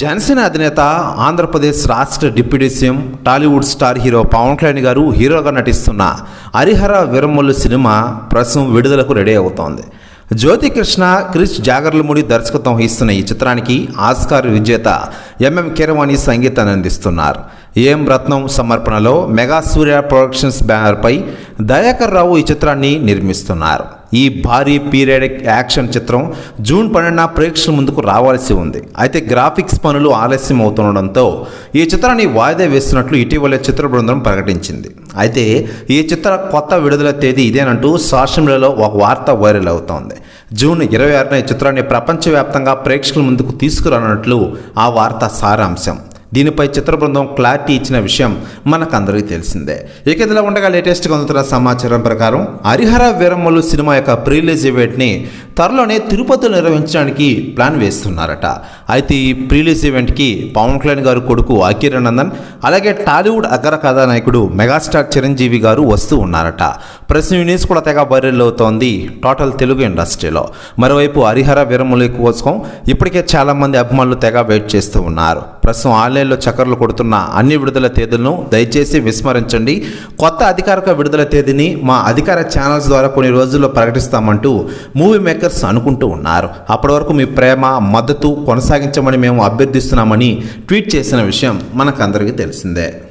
జనసేన అధినేత ఆంధ్రప్రదేశ్ రాష్ట్ర deputy CM Tollywood star hero Pawan Kalyan గారు హీరోగా నటిస్తున్న హరిహర వీరమ్మలు సినిమా ప్రస్తుతం విడుదలకు రెడీ అవుతోంది. జ్యోతి కృష్ణ క్రిష్ జాగర్లముడి దర్శకత్వం వహిస్తున్న ఈ చిత్రానికి ఆస్కార్ విజేత ఎంఎం కీరవాణి సంగీతాన్ని అందిస్తున్నారు. ఏం రత్నం సమర్పణలో మెగా సూర్య ప్రొడక్షన్స్ బ్యానర్పై దయాకర్ రావు ఈ చిత్రాన్ని నిర్మిస్తున్నారు. ఈ భారీ పీరియడిక్ యాక్షన్ చిత్రం జూన్ పన్నెండున ప్రేక్షకుల ముందుకు రావాల్సి ఉంది. అయితే గ్రాఫిక్స్ పనులు ఆలస్యం అవుతుండడంతో ఈ చిత్రాన్ని వాయిదా వేస్తున్నట్లు ఇటీవలే చిత్ర బృందం ప్రకటించింది. అయితే ఈ చిత్ర కొత్త విడుదల తేదీ ఇదేనంటూ సోషల్ మీడియాలో ఒక వార్త వైరల్ అవుతోంది. జూన్ ఇరవై ఆరున ఈ చిత్రాన్ని ప్రపంచవ్యాప్తంగా ప్రేక్షకుల ముందుకు తీసుకురానున్నట్లు ఆ వార్త సారాంశం. దీనిపై చిత్ర బృందం క్లారిటీ ఇచ్చిన విషయం మనకందరికీ తెలిసిందే. ఇక ఇదిలా ఉండగా లేటెస్ట్గా అందుతున్న సమాచారం ప్రకారం హరిహర వీరమ్మలు సినిమా యొక్క ప్రీలీజ్ ఈవెంట్ని త్వరలోనే తిరుపతిలో నిర్వహించడానికి ప్లాన్ వేస్తున్నారట. అయితే ఈ ప్రీలీజ్ ఈవెంట్కి పవన్ కళ్యాణ్ గారు కొడుకు అఖిరానందన్ అలాగే టాలీవుడ్ అగ్ర కథానాయకుడు మెగాస్టార్ చిరంజీవి గారు వస్తూ ఉన్నారట. ప్రెస్ న్యూస్ కూడా తెగ వైరల్ అవుతోంది టోటల్ తెలుగు ఇండస్ట్రీలో. మరోవైపు హరిహర విరముల కోసం ఇప్పటికే చాలామంది అభిమానులు తెగ వెయిట్ చేస్తూ ఉన్నారు. ప్రస్తుతం ఆన్లైన్లో చక్కర్లు కొడుతున్న అన్ని విడుదల తేదీలను దయచేసి విస్మరించండి. కొత్త అధికారిక విడుదల తేదీని మా అధికార ఛానల్స్ ద్వారా కొన్ని రోజుల్లో ప్రకటిస్తామంటూ మూవీ మేకర్స్ అనుకుంటూ ఉన్నారు. అప్పటి వరకు మీ ప్రేమ మద్దతు కొనసాగించమని మేము అభ్యర్థిస్తున్నామని ట్వీట్ చేసిన విషయం మనకందరికీ తెలిసిందే.